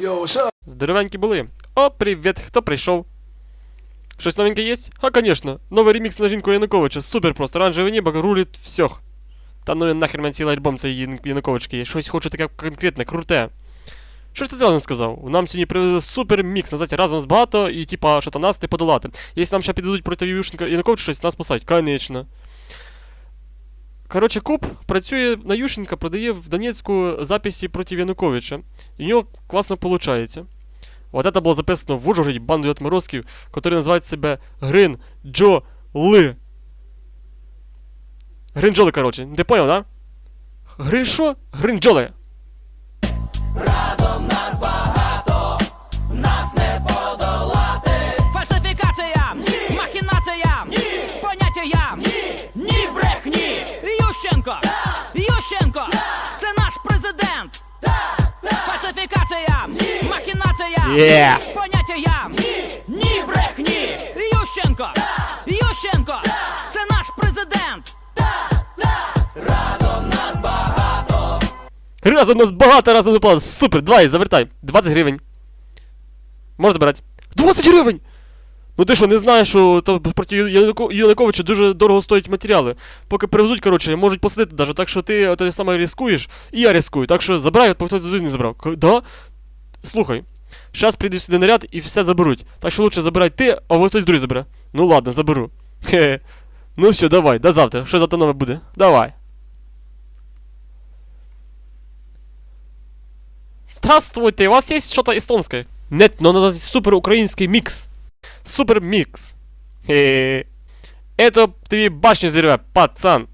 Yo, what's? Здоровенькі були. О, привіт, хто прийшов? Щось новеньке є? А, конечно. Новий ремікс на жінку Януковича. Супер просто. Оранжеве небо рулить всіх. Та ну нахер мене цілий альбом Ян- Януковички. Щось хочу таке конкретне, круте. Що ж ти зразу сказав? Нам сьогодні привезли супер мікс, називається разом з багато і типа, що то нас не подолати. Якщо нам ще підійдуть проти Януковича щось, нас спасають. Конечно. Коротше, Куб працює на Ющенка, продає в Донецьку записи проти Януковича. І у нього класно виходить. Вот это было записано в Ужгороді бандою отморозків, который називають себе Грин Джо Ли. Гринджоли, короче. Ти понял, да? Грин що? Гринджоли. Фальсифікаціям, Ющенко, Ющенко, це наш президент. Фальсифікаціям, махінаціям, Є. поняттям, ні брехні. Ющенко, Ющенко, це наш президент. Разом нас багато разом заплатили. Супер, давай, завертай. 20 гривень. Можеш забирати. 20 гривень! Ну ти що, не знаєш, що то проти Януко- Януковича дуже дорого стоять матеріали. Поки привезуть, коротше, можуть посадити даже, так що ти от, саме ризикуєш, і я ризикую. Так що забирай, поки хто не забрав. Да? Слухай. Щас прийде сюди наряд і все заберуть. Так що лучше забирай ти, а ви хтось другий забере. Ну ладно, заберу. Хе. Ну все, давай, до завтра. Що завтра нове буде? Давай. Здравствуйте, у вас есть что-то эстонское? Нет, но у нас супер украинский микс. Супер микс. Это тебе башни взрывает, пацан.